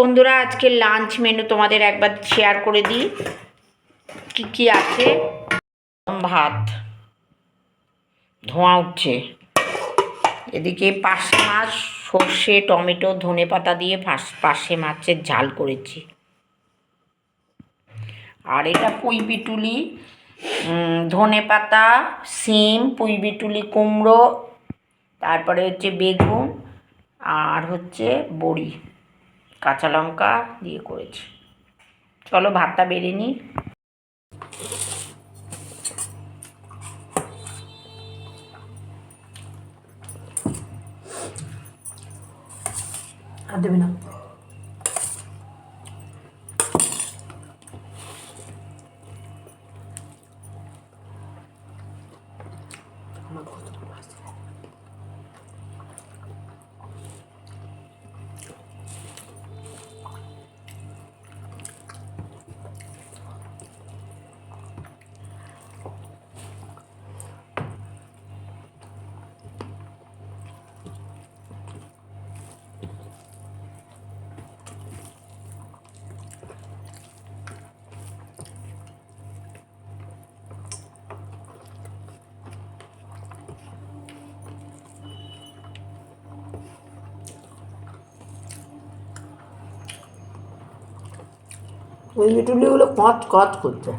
বন্ধুরা, আজকে lunch menu তোমাদের একবার শেয়ার করে দিই। কি কি আছে? ভাত। ধোঁয়া উঠছে। এদিকে পাশে মাছ, সর্ষে, টমেটো, ধনে পাতা দিয়ে পাশ- মাছের ঝাল করেছি। আর এটা পুঁই পিটুলি ধনে পাতা, সিম, পুঁই পিটুলি, কুমড়ো, তারপরে হচ্ছে বেগুন, আর হচ্ছে বড়ি। কাঁচা লঙ্কা দিয়ে করেছি। চলো ভাতটা বেড়ে নিই। দেবে না। ওই মিটুলিগুলো কঁচ কঁচ করছে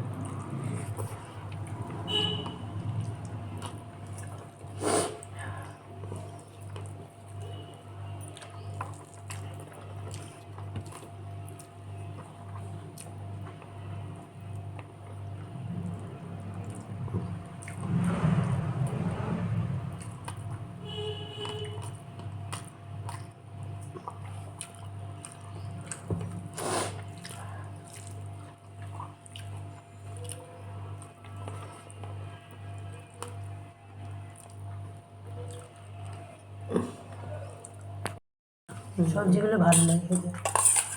সবজিগুলো ভালো লাগে খেতে।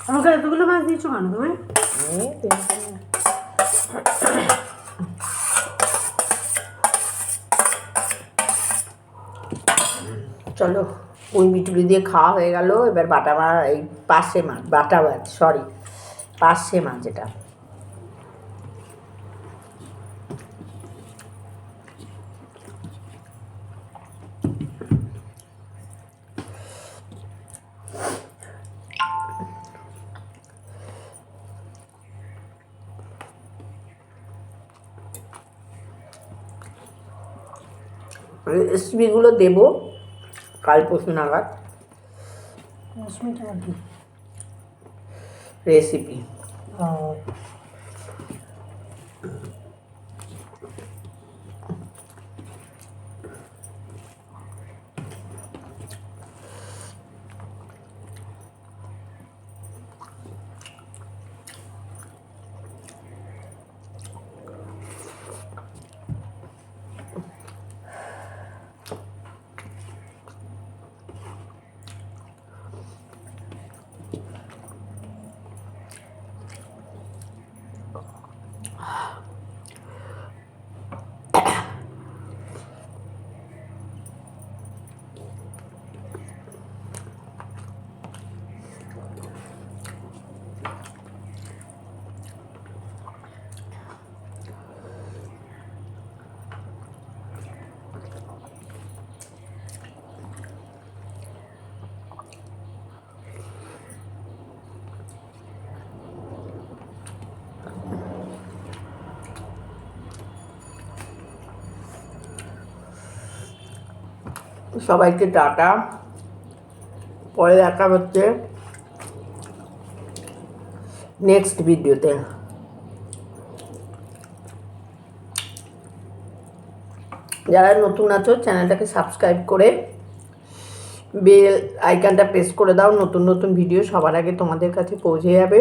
আমাকে এতগুলো মাছ দিয়েছ কেন তুমি? চলো ওই মিটুলি দিয়ে খাওয়া হয়ে গেল। এবার বাটা মা এই পাশে মাছ, বাটা মাছ সরি পাশে মাছ এটা রেসিপিগুলো দেবো। কাল পরশু নাগাদ। রেসিপি সবাইকে টাটা। পরে দেখা হচ্ছে নেক্সট ভিডিওতে যারা নতুন আছো চ্যানেলটাকে সাবস্ক্রাইব করে বেল আইকনটা প্রেস করে দাও। নতুন নতুন ভিডিও সবার আগে তোমাদের কাছে পৌঁছে যাবে।